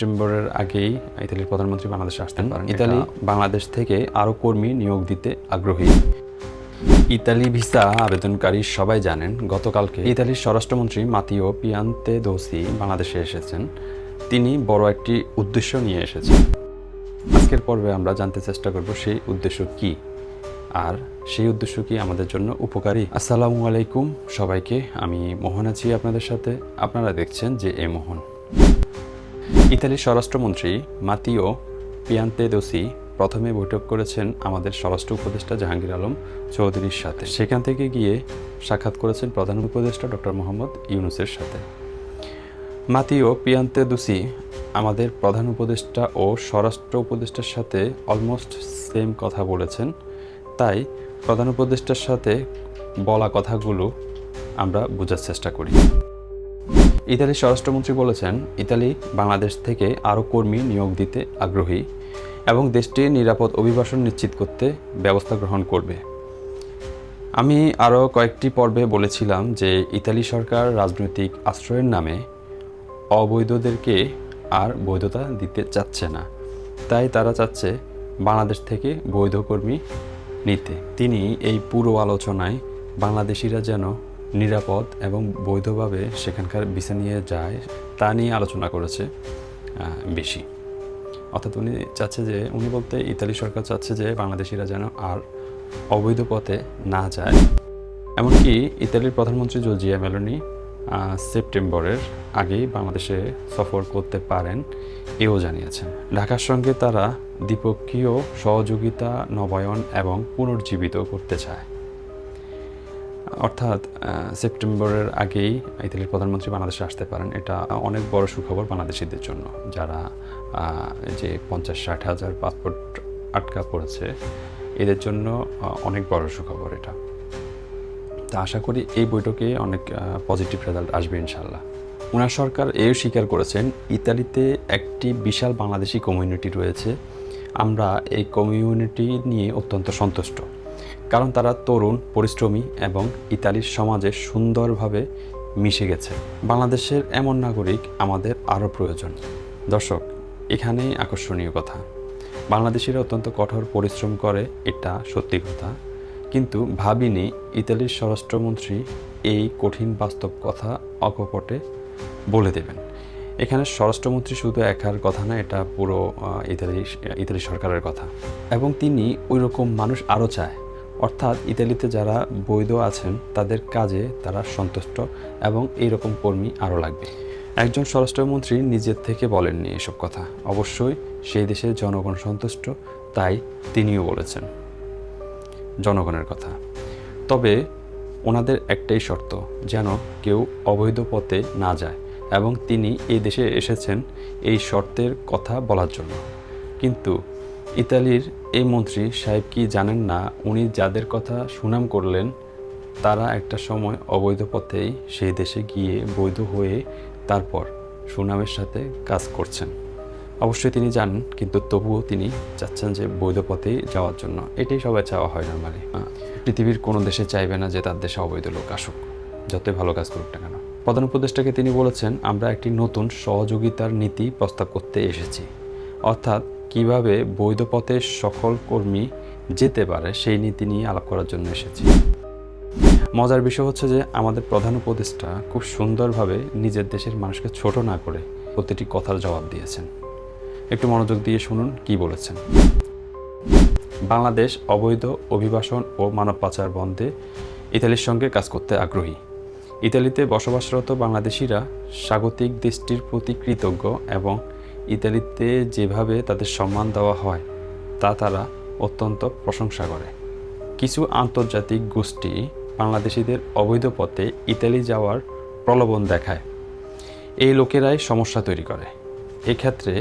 সেপ্টেম্বরের আগেই ইতালির প্রধানমন্ত্রী বাংলাদেশে আসতেন পারেন। ইতালি। বাংলাদেশ থেকে আরও কর্মী নিয়োগ দিতে আগ্রহী। ইতালি ভিসা আবেদনকারী সবাই জানেন গতকালকে ইতালির স্বরাষ্ট্রমন্ত্রী মাতিও পিয়ান্তে দোসি বাংলাদেশে এসেছেন। তিনি বড় একটি উদ্দেশ্য নিয়ে এসেছেন। আজকের পর্বে আমরা জানতে চেষ্টা করব সেই উদ্দেশ্য কি আর সেই উদ্দেশ্য কি আমাদের জন্য উপকারী। আসসালামু আলাইকুম সবাইকে আমি মোহন আছি আপনাদের সাথে। আপনারা দেখছেন যে এ মোহন। ইতালির স্বরাষ্ট্রমন্ত্রী মাতিও পিয়ান্তে পিয়ান্তেদোসি প্রথমে বৈঠক করেছেন আমাদের স্বরাষ্ট্র উপদেষ্টা জাহাঙ্গীর আলম চৌধুরীর সাথে। সেখান থেকে গিয়ে সাক্ষাৎ করেছেন প্রধান উপদেষ্টা ডক্টর মোহাম্মদ ইউনুসের সাথে। মাতিও পিয়ান্তেদুসি আমাদের প্রধান উপদেষ্টা ও স্বরাষ্ট্র উপদেষ্টার সাথে অলমোস্ট সেম কথা বলেছেন। তাই প্রধান উপদেষ্টার সাথে বলা কথাগুলো আমরা বোঝার চেষ্টা করি। ইতালির স্বরাষ্ট্রমন্ত্রী বলেছেন, ইতালি বাংলাদেশ থেকে আরও কর্মী নিয়োগ দিতে আগ্রহী এবং দেশটির নিরাপদ অভিবাসন নিশ্চিত করতে ব্যবস্থা গ্রহণ করবে। আমি আরও কয়েকটি পর্বে বলেছিলাম যে ইতালি সরকার রাজনৈতিক আশ্রয়ের নামে অবৈধদেরকে আর বৈধতা দিতে চাচ্ছে না। তাই তারা চাচ্ছে বাংলাদেশ থেকে বৈধ কর্মী নিতে। তিনি এই পুরো আলোচনায় বাংলাদেশিরা যেন নিরাপদ এবং বৈধভাবে সেখানকার ভিসা নিয়ে যায়, তা নিয়ে আলোচনা করেছে বেশি। অর্থাৎ উনি চাচ্ছে যে, উনি বলতে ইতালি সরকার চাচ্ছে যে, বাংলাদেশিরা যেন আর অবৈধ পথে না যায়। এমনকি ইতালির প্রধানমন্ত্রী জর্জিয়া মেলোনি সেপ্টেম্বরের আগেই বাংলাদেশে সফর করতে পারেন, এও জানিয়েছেন। ঢাকার সঙ্গে তারা দ্বিপক্ষীয় সহযোগিতা, নবায়ন এবং পুনর্জীবিত করতে চায়। অর্থাৎ সেপ্টেম্বরের আগেই ইতালির প্রধানমন্ত্রী বাংলাদেশে আসতে পারেন। এটা অনেক বড় সুখবর বাংলাদেশিদের জন্য। যারা যে পঞ্চাশ ষাট হাজার পাসপোর্ট আটকা পড়েছে, এদের জন্য অনেক বড় সুখবর এটা। তা আশা করি এই বৈঠকে অনেক পজিটিভ রেজাল্ট আসবে ইনশাল্লাহ ওনার সরকার এও স্বীকার করেছেন, ইতালিতে একটি বিশাল বাংলাদেশি কমিউনিটি রয়েছে। আমরা এই কমিউনিটি নিয়ে অত্যন্ত সন্তুষ্ট। কারণ তারা তরুণ, পরিশ্রমী এবং ইতালির সমাজে সুন্দরভাবে মিশে গেছে। বাংলাদেশের এমন নাগরিক আমাদের আরও প্রয়োজন। দর্শক, এখানেই আকর্ষণীয় কথা। বাংলাদেশিরা অত্যন্ত কঠোর পরিশ্রম করে, এটা সত্যি কথা। কিন্তু ভাবিনি ইতালির স্বরাষ্ট্রমন্ত্রী এই কঠিন বাস্তব কথা অকপটে বলে দেবেন। এখানে স্বরাষ্ট্রমন্ত্রী শুধু একার কথা না, এটা পুরো ইতালি ইতালি সরকারের কথা। এবং তিনি ওই রকম মানুষ আরও চায়। অর্থাৎ ইতালিতে যারা বৈধ আছেন, তাদের কাজে তারা সন্তুষ্ট এবং এইরকম কর্মী আরও লাগবে। একজন স্বরাষ্ট্রমন্ত্রী নিজের থেকে বলেননি এসব কথা। অবশ্যই সেই দেশের জনগণ সন্তুষ্ট, তাই তিনিও বলেছেন। জনগণের কথা। তবে ওনাদের একটাই শর্ত, যেন কেউ অবৈধ পথে না যায় এবং তিনি এই দেশে এসেছেন এই শর্তের কথা বলার জন্য। কিন্তু ইতালির এই মন্ত্রী সাহেব কি জানেন না উনি যাদের কথা সুনাম করলেন, তারা একটা সময় অবৈধ পথেই সেই দেশে গিয়ে বৈধ হয়ে তারপর সুনামের সাথে কাজ করছেন। অবশ্যই তিনি জানেন, কিন্তু তবুও তিনি চাচ্ছেন যে বৈধ পথে যাওয়ার জন্য। এটাই সবাই চাওয়া হয় নর্মালি পৃথিবীর কোনো দেশে চাইবে না যে তার দেশে অবৈধ লোক আসুক, যতই ভালো কাজ করুক না কেন। প্রধান উপদেষ্টাকে তিনি বলেছেন, আমরা একটি নতুন সহযোগিতার নীতি প্রস্তাব করতে এসেছি। অর্থাৎ কীভাবে বৈধ পথে সকল কর্মী যেতে পারে সেই নীতি নিয়ে আলাপ করার জন্য এসেছি। মজার বিষয় হচ্ছে যে আমাদের প্রধান উপদেষ্টা খুব সুন্দরভাবে নিজের দেশের মানুষকে ছোট না করে প্রতিটি কথার জবাব দিয়েছেন। একটু মনোযোগ দিয়ে শুনুন কি বলেছেন। বাংলাদেশ অবৈধ অভিবাসন ও মানব পাচার বন্ধে ইতালির সঙ্গে কাজ করতে আগ্রহী। ইতালিতে বসবাসরত বাংলাদেশিরা স্বাগতিক দেশটির প্রতি কৃতজ্ঞ এবং ইতালিতে যেভাবে তাদের সম্মান দেওয়া হয়, তা তারা অত্যন্ত প্রশংসা করে। কিছু আন্তর্জাতিক গোষ্ঠী বাংলাদেশিদের অবৈধ পথে ইতালি যাওয়ার প্রলোভন দেখায়। এই লোকেরাই সমস্যা তৈরি করে। এক্ষেত্রে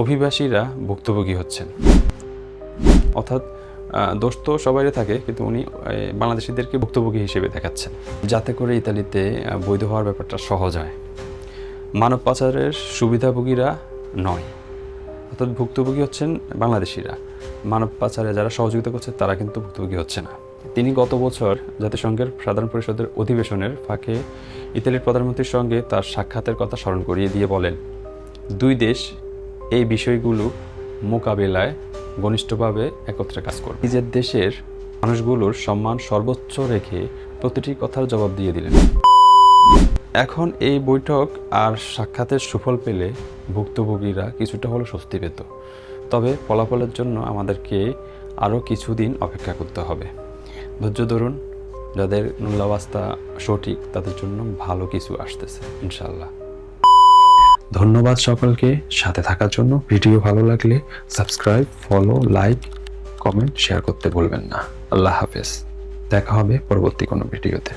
অভিবাসীরা ভুক্তভোগী হচ্ছেন। অর্থাৎ দোষ তো সবারই থাকে, কিন্তু উনি বাংলাদেশিদেরকে ভুক্তভোগী হিসেবে দেখাচ্ছেন। যাতে করে ইতালিতে বৈধ হওয়ার ব্যাপারটা সহজ হয়। মানব পাচারের সুবিধাভোগীরা নয়। অর্থাৎ ভুক্তভোগী হচ্ছেন বাংলাদেশিরা। মানব পাচারে যারা সহযোগিতা করছে, তারা কিন্তু ভুক্তভোগী হচ্ছে না। তিনি গত বছর জাতিসংঘের সাধারণ পরিষদের অধিবেশনের ফাঁকে ইতালির প্রধানমন্ত্রীর সঙ্গে তার সাক্ষাতের কথা স্মরণ করিয়ে দিয়ে বলেন, দুই দেশ এই বিষয়গুলো মোকাবেলায় ঘনিষ্ঠভাবে একত্রে কাজ করবে। নিজের দেশের মানুষগুলোর সম্মান সর্বোচ্চ রেখে প্রতিটি কথার জবাব দিয়ে দিলেন। এখন এই বৈঠক আর সাক্ষাতের সুফল পেলে ভুক্তভোগীরা কিছুটা হলেও স্বস্তি পেত। তবে ফলাফলের জন্য আমাদেরকে আরও কিছুদিন অপেক্ষা করতে হবে। ধৈর্য ধরুন, যাদের নুল্লাবাস্তা সঠিক, তাদের জন্য ভালো কিছু আসতেছে ইনশাল্লাহ ধন্যবাদ সকলকে সাথে থাকার জন্য। ভিডিও ভালো লাগলে subscribe, follow, like, comment, share করতে ভুলবেন না। আল্লাহ হাফেজ। দেখা হবে পরবর্তী কোনো ভিডিওতে।